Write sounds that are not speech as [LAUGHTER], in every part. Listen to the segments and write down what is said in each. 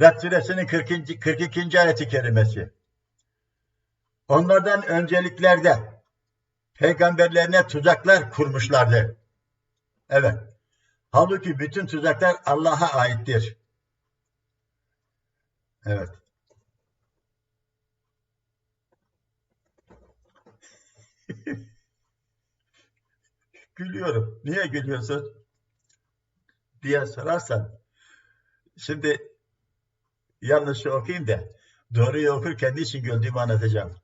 Rad suresinin 40. 42. ayeti kerimesi. Onlardan önceliklerde peygamberlerine tuzaklar kurmuşlardı. Evet. Halbuki bütün tuzaklar Allah'a aittir. Evet. [LAUGHS] Gülüyorum. Niye gülüyorsun? diye sorarsan şimdi yanlışı okuyayım da doğruyu okurken niçin güldüğümü anlatacağım.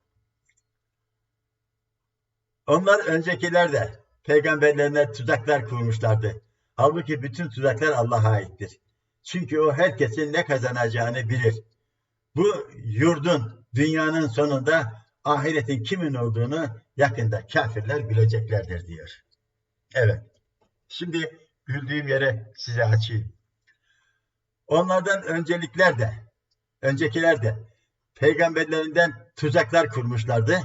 Onlar öncekiler de peygamberlerine tuzaklar kurmuşlardı. Halbuki bütün tuzaklar Allah'a aittir. Çünkü o herkesin ne kazanacağını bilir. Bu yurdun, dünyanın sonunda ahiretin kimin olduğunu yakında kafirler bileceklerdir diyor. Evet. Şimdi güldüğüm yere size açayım. Onlardan öncelikler de, öncekiler de peygamberlerinden tuzaklar kurmuşlardı.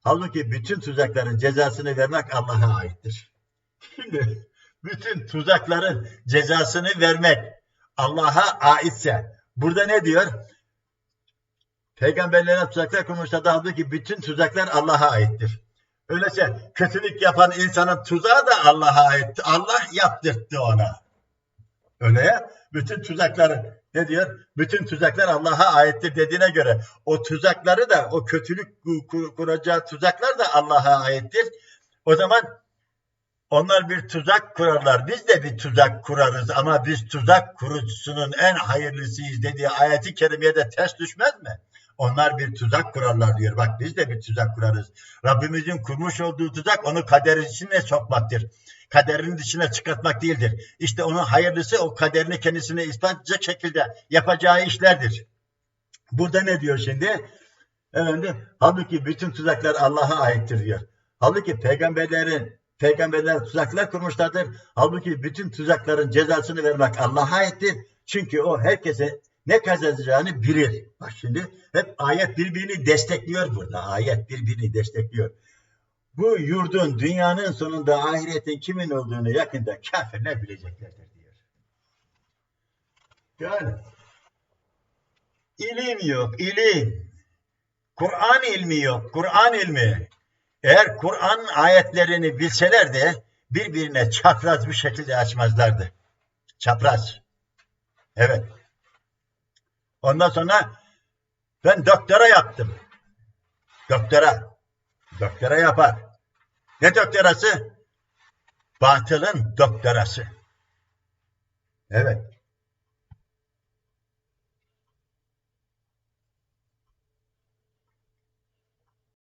Halbuki bütün tuzakların cezasını vermek Allah'a aittir. Şimdi bütün tuzakların cezasını vermek Allah'a aitse burada ne diyor? Peygamberlerine tuzaklar kurmuşlardı. Halbuki bütün tuzaklar Allah'a aittir. Öyleyse kötülük yapan insanın tuzağı da Allah'a aitti. Allah yaptırttı ona. Öyle ya. Bütün tuzakları ne diyor? Bütün tuzaklar Allah'a aittir dediğine göre o tuzakları da o kötülük kuracağı tuzaklar da Allah'a aittir. O zaman onlar bir tuzak kurarlar. Biz de bir tuzak kurarız ama biz tuzak kurucusunun en hayırlısıyız dediği ayeti kerimeye de ters düşmez mi? Onlar bir tuzak kurarlar diyor. Bak biz de bir tuzak kurarız. Rabbimizin kurmuş olduğu tuzak onu kaderin içine sokmaktır. Kaderin dışına çıkartmak değildir. İşte onun hayırlısı o kaderini kendisine ispat edecek şekilde yapacağı işlerdir. Burada ne diyor şimdi? Efendim, halbuki bütün tuzaklar Allah'a aittir diyor. Halbuki peygamberlerin peygamberler tuzaklar kurmuşlardır. Halbuki bütün tuzakların cezasını vermek Allah'a aittir. Çünkü o herkese ne kazanacağını bilir. Bak şimdi hep ayet birbirini destekliyor burada. Ayet birbirini destekliyor. Bu yurdun, dünyanın sonunda ahiretin kimin olduğunu yakında kafirler bileceklerdir diyor. Yani ilim yok, ilim. Kur'an ilmi yok, Kur'an ilmi. Eğer Kur'an ayetlerini bilselerdi birbirine çapraz bir şekilde açmazlardı. Çapraz. Evet. Ondan sonra ben doktora yaptım. Doktora. Doktora yapar. Ne doktorası? Batılın doktorası. Evet.